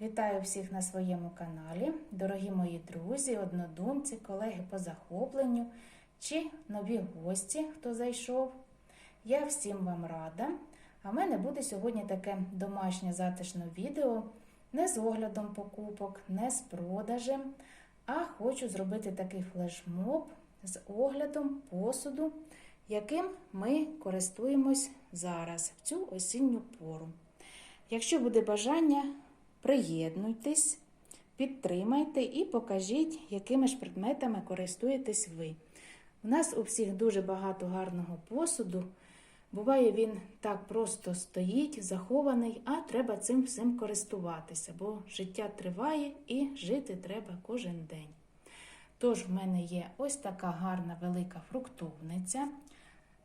Вітаю всіх на своєму каналі, дорогі мої друзі, однодумці, колеги по захопленню чи нові гості, хто зайшов. Я всім вам рада. А в мене буде сьогодні таке домашнє затишне відео не з оглядом покупок, не з продажем, а хочу зробити такий флешмоб з оглядом посуду, яким ми користуємось зараз, в цю осінню пору. Якщо буде бажання, приєднуйтесь, підтримайте і покажіть, якими ж предметами користуєтесь ви. У нас у всіх дуже багато гарного посуду. Буває, він так просто стоїть, захований, а треба цим всім користуватися, бо життя триває і жити треба кожен день. Тож в мене є ось така гарна велика фруктовниця.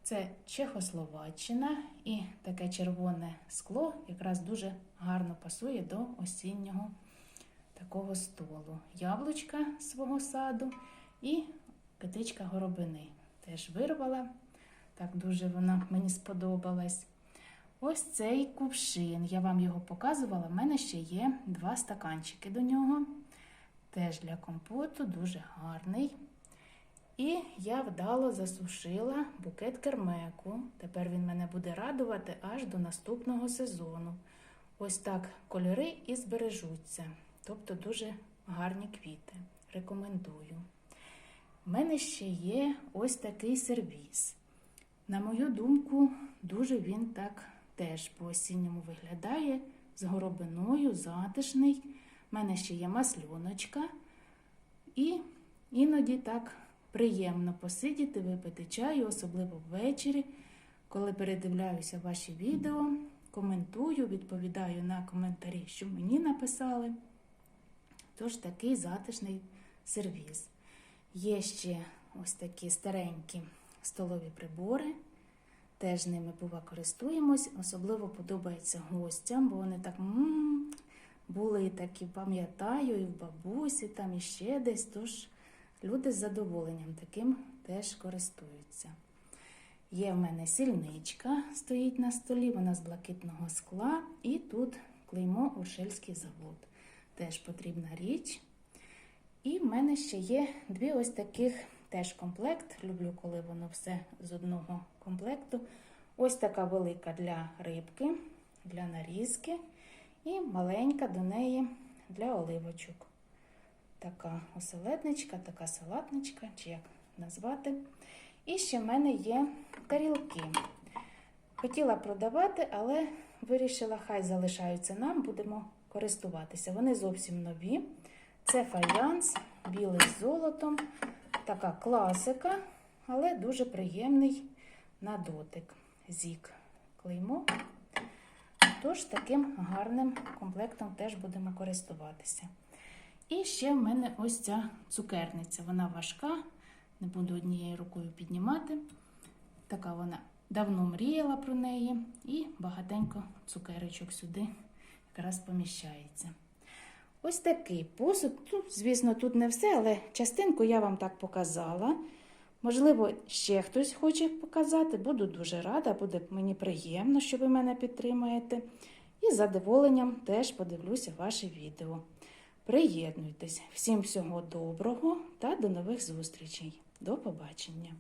Це Чехословаччина і таке червоне скло якраз дуже гарно пасує до осіннього такого столу. Яблучка свого саду і китичка горобини. Теж вирвала. Так дуже вона мені сподобалась. Ось цей кувшин. Я вам його показувала. У мене ще є два стаканчики до нього. Теж для компоту, дуже гарний. І я вдало засушила букет кермеку. Тепер він мене буде радувати аж до наступного сезону. Ось так кольори і збережуться. Тобто дуже гарні квіти. Рекомендую. У мене ще є ось такий сервіс. На мою думку, дуже він так теж по осінньому виглядає з горобиною, затишний. У мене ще є масльоночка. І іноді так приємно посидіти, випити чаю, особливо ввечері, коли передивляюся ваші відео, коментую, відповідаю на коментарі, що мені написали. Тож такий затишний сервіс. Є ще ось такі старенькі столові прибори. Теж ними бува користуємось. Особливо подобається гостям, бо вони так були такі, пам'ятаю, і в бабусі, там і ще десь. Тож люди з задоволенням таким теж користуються. Є в мене сільничка, стоїть на столі, вона з блакитного скла, і тут клеймо Уршельський завод. Теж потрібна річ. І в мене ще є дві ось таких теж комплект. Люблю, коли воно все з одного комплекту. Ось така велика для рибки, для нарізки, і маленька до неї для оливочок. Така оселедничка, така салатничка, чи як назвати. І ще в мене є тарілки. Хотіла продавати, але вирішила, хай залишаються нам, будемо користуватися. Вони зовсім нові. Це фаянс, білий з золотом. Така класика, але дуже приємний на дотик. Зік клеймо. Тож таким гарним комплектом теж будемо користуватися. І ще в мене ось ця цукерниця. Вона важка, не буду однією рукою піднімати. Така вона давно мріяла про неї, і багатенько цукерочок сюди якраз поміщається. Ось такий посуд. Тут, звісно, тут не все, але частинку я вам так показала. Можливо, ще хтось хоче показати. Буду дуже рада, буде мені приємно, що ви мене підтримуєте. І з задоволенням теж подивлюся ваше відео. Приєднуйтесь. Всім всього доброго та до нових зустрічей. До побачення!